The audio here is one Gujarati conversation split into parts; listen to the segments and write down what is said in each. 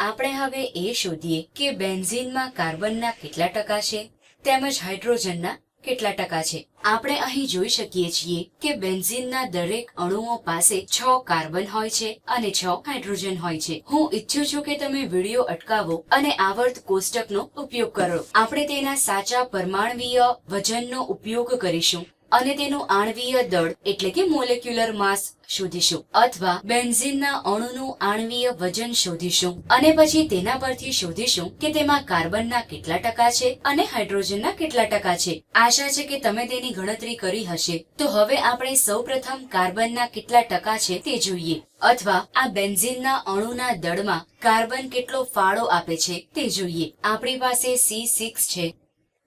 આપણે હવે એ શોધીએ કે બેન્ઝીનમાં કાર્બનના કેટલા ટકા છે, તેમજ હાઇડ્રોજનના કેટલા ટકા છે. આપણે અહીં જોઈ શકીએ છીએ કે બેન્ઝીનના દરેક અણુઓ પાસે છ કાર્બન હોય છે અને છ હાઇડ્રોજન હોય છે. હું ઈચ્છું છું કે તમે વીડિયો અટકાવો અને આવર્ત કોષ્ટકનો ઉપયોગ કરો. આપણે તેના સાચા પરમાણવીય વજનનો ઉપયોગ કરીશું. અને તેનું આણવીય દળ એટલે કે મોલેક્યુલર માસ શોધીશું અથવા બેન્ઝીનના અણુનું આણવીય વજન શોધીશું અને પછી તેના પરથી શોધીશું કે તેમાં કાર્બનના કેટલા ટકા છે અને હાઇડ્રોજનના કેટલા ટકા છે. આશા છે કે તમે તેની ગણતરી કરી હશે. તો હવે આપણે સૌપ્રથમ કાર્બનના કેટલા ટકા છે તે જોઈએ. અથવા આ બેન્ઝીનના અણુના દળમાં કાર્બન કેટલો ફાળો આપે છે તે જોઈએ. આપણી પાસે સી સિક્સ છે,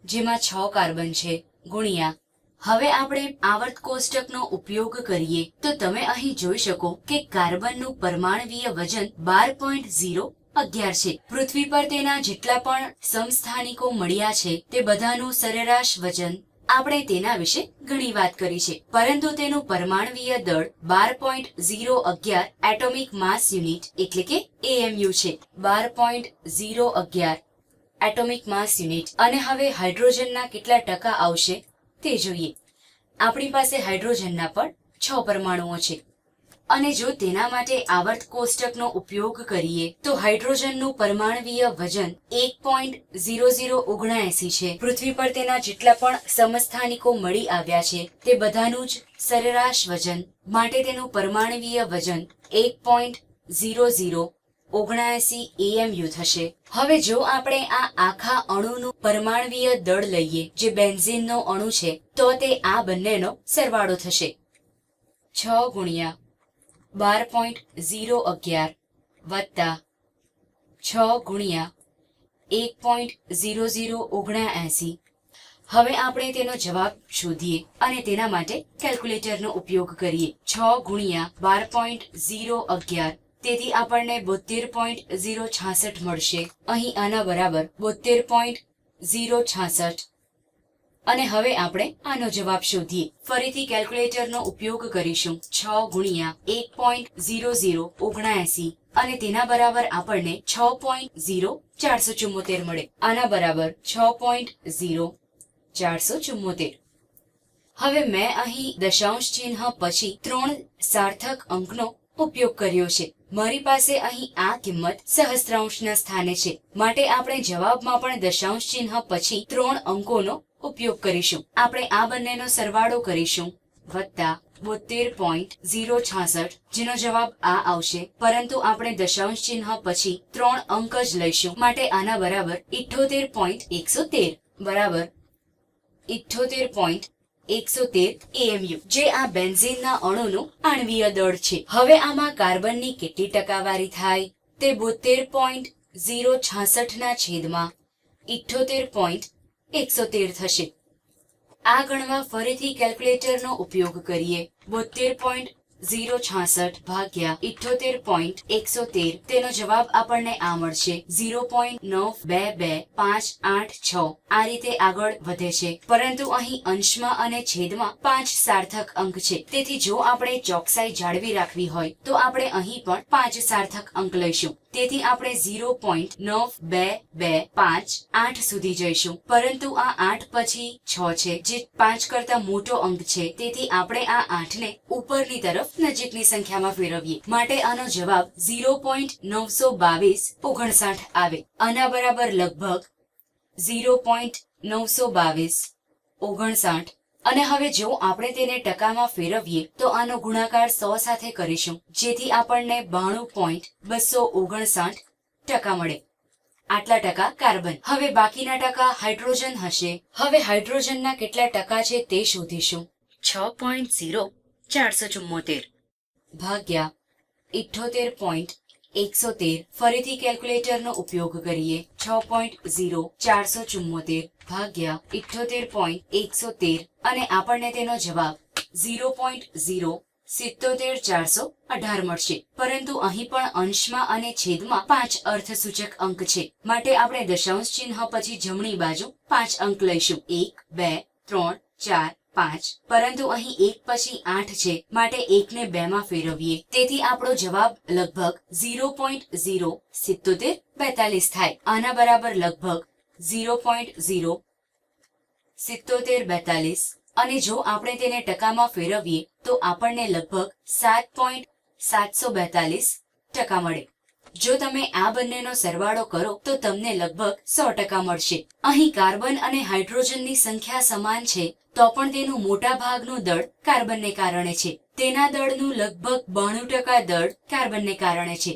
જેમાં છ કાર્બન છે, ગુણ્યા હવે આપણે આવર્ત કોષ્ટકનો ઉપયોગ કરીએ તો તમે અહીં જોઈ શકો કે કાર્બનનું પરમાણવીય વજન બાર પોઈન્ટ ઝીરો અગિયાર છે. પૃથ્વી પર તેના જેટલા પણ સમસ્થાનિકો મળ્યા છે તે બધાનું સરેરાશ વજન આપણે તેના વિશે ઘણી વાત કરી છે. પરંતુ તેનું પરમાણવીય દળ બાર પોઈન્ટ ઝીરો અગિયાર એટોમિક માસ યુનિટ એટલે કે એએમયુ છે. બાર પોઈન્ટ ઝીરો અગિયાર એટોમિક માસ યુનિટ. અને હવે હાઇડ્રોજનના કેટલા ટકા આવશે? તે જોઈએ. આપણી પાસે હાઇડ્રોજનના પણ છ પરમાણુઓ છે. અને જો તેના માટે આવર્ત કોષ્ટકનો ઉપયોગ કરીએ, તો હાઇડ્રોજનનું પરમાણવીય વજન એક પોઈન્ટ ઝીરો ઝીરો ઓગણાએસી છે. પૃથ્વી પર તેના જેટલા પણ સમસ્થાનિકો મળી આવ્યા છે, તે બધાનું જ સરેરાશ વજન. માટે તેનું પરમાણવીય વજન એક પોઈન્ટ ઝીરો ઝીરો ઓગણાએસી એએમયુ થશે. હવે જો આપણે આ આખા અણુનું પરમાણવીય દળ લઈએ, જે બેન્ઝીનનો અણુ છે, તો તે આ બંનેનો સરવાળો થશે. છ ગુણ્યા બાર પોઈન્ટ ઝીરો અગિયાર વત્તા છ ગુણ્યા એક પોઈન્ટ ઝીરો ઝીરો ઓગણએસી હવે આપણે તેનો જવાબ શોધીએ અને તેના માટે કેલ્ક્યુલેટરનો ઉપયોગ કરીએ. છ ગુણ્યા બાર પોઈન્ટ ઝીરો અગિયાર તેથી આપણને બોતેર પોઈન્ટ ઝીરો છાસઠ મળશે. અહીં આના બરાબર બોતેર પોઈન્ટ ઝીરો છાસઠ. અને હવે આપણે આનો જવાબ શોધીએ. ફરીથી કેલ્ક્યુલેટરનો ઉપયોગ કરીશું. છ ગુણ્યા એક પોઈન્ટ ઝીરો ઝીરો ઓગણાએસી અને તેના બરાબર આપણને છ પોઈન્ટ ઝીરો ચારસો ચુમ્મોતેર મળે. આના બરાબર છ પોઈન્ટ ઝીરો ચારસો ચુમ્મોતેર હવે મેં અહીં દશાંશ ચિહ્ન પછી ત્રણ સાર્થક અંકનો ઉપયોગ કર્યો છે. મારી પાસે અહીં આ કિંમત સહસ્ત્રાંશના સ્થાને છે. માટે આપણે જવાબમાં પણ દશાંશ ચિહ્ન પછી ત્રણ અંકોનો ઉપયોગ કરીશું. આપણે આ બંનેનો સરવાળો કરીશું. વત્તા બોતેર પોઈન્ટ ઝીરો છાસઠ, જેનો જવાબ આ આવશે. પરંતુ આપણે દશાંશ ચિહ્ન પછી ત્રણ અંક જ લઈશું. માટે આના બરાબર ઇઠ્ઠોતેર પોઈન્ટ એકસો તેર. બરાબર. ઇઠ્ઠોતેર પોઈન્ટ એકસો તેર એએમયુ જે આ બેન્ઝીનના અણુનું આણવીય દળ છે. હવે આમાં કાર્બનની કેટલી ટકાવારી થાય? તે બોતેર પોઈન્ટ ઝીરો છાસઠના છેદમાં ઇઠ્ઠોતેર પોઈન્ટ એકસો તેર થશે. આ ગણવા ફરીથી કેલ્ક્યુલેટરનો ઉપયોગ કરીએ. બોતેર પોઈન્ટ ઝીરો છાસઠ ભાગ્યા ઇઠ્ઠોતેર પોઈન્ટ એકસો તેર. તેનો જવાબ આપણને આ મળશે. ઝીરો પોઈન્ટ નવ બે બે પાંચ આઠ છ. આ રીતે આગળ વધે છે. પરંતુ અહીં અંશમાં અને છેદમાં પાંચ સાર્થક અંક છે. તેથી જો આપણે ચોકસાઈ જાળવી રાખવી હોય, તો આપણે અહીં પણ પાંચ સાર્થક અંક લઈશું. તેથી આપણે ઝીરો પોઈન્ટ નવ બે બે પાંચ આઠ સુધી જઈશું. પરંતુ આ આઠ પછી છ છે, જે પાંચ કરતા મોટો અંક છે. તેથી આપણે આ આઠને ઉપરની તરફ નજીકની સંખ્યામાં ફેરવીએ. માટે આનો જવાબ ઝીરો પોઈન્ટ નવસો બાવીસ ઓગણસાઠ આવે. આના બરાબર લગભગ ઝીરો પોઈન્ટ નવસો બાવીસ ઓગણસાઠ અને હવે જો આપણે તેને ટકામાં ફેરવીએ, તો આનો ગુણાકાર સો સાથે કરીશું, જેથી આપણને બાણું પોઈન્ટ બસો ઓગણસાઠ ટકા મળે. આટલા ટકા કાર્બન. હવે બાકીના ટકા હાઇડ્રોજન હશે. હવે હાઇડ્રોજનના કેટલા ટકા છે તે શોધીશું. છ પોઈન્ટ ઝીરો ચારસો ચુમ્મોતેર ભાગ્યા ઇઠ્ઠોતેર પોઈન્ટ એકસો તેર. ફરીથી કેલ્ક્યુલેટરનો ઉપયોગ કરીએ. છ પોઈન્ટ ઝીરો ચારસો ચુમ્મોતેર ભાગ્યા ઇઠ્ઠોતેર પોઈન્ટ એકસો તેર અને આપણને તેનો જવાબ ઝીરો પોઈન્ટ ઝીરો સિત્તોતેર ચારસો અઢાર મળશે. પરંતુ અહીં પણ અંશમાં અને છેદમાં પાંચ અર્થસૂચક અંક છે. માટે આપણે દશાંશ ચિહ્ન પછી જમણી બાજુ પાંચ અંક લઈશું. એક, બે, ત્રણ, ચાર પાંચ. પરંતુ અહીં એક પછી આઠ છે. માટે એકને બે માં ફેરવીએ. તેથી આપણો જવાબ લગભગ ઝીરો પોઈન્ટ ઝીરો સિત્તોતેર બેતાલીસ થાય. આના બરાબર લગભગ ઝીરો પોઈન્ટ ઝીરો સિત્તોતેર બેતાલીસ. અને જો આપણે તેને ટકામાં ફેરવીએ, તો આપણને લગભગ સાત પોઈન્ટ સાતસો બેતાલીસ ટકા મળે. જો તમે આ બંનેનો સરવાળો કરો, તો તમને લગભગ સો ટકા મળશે. અહીં કાર્બન અને હાઇડ્રોજનની સંખ્યા સમાન છે, તો પણ તેનું મોટા ભાગનું દળ કાર્બનને કારણે છે. તેના દળનું લગભગ બાણું ટકા દળ કાર્બનને કારણે છે.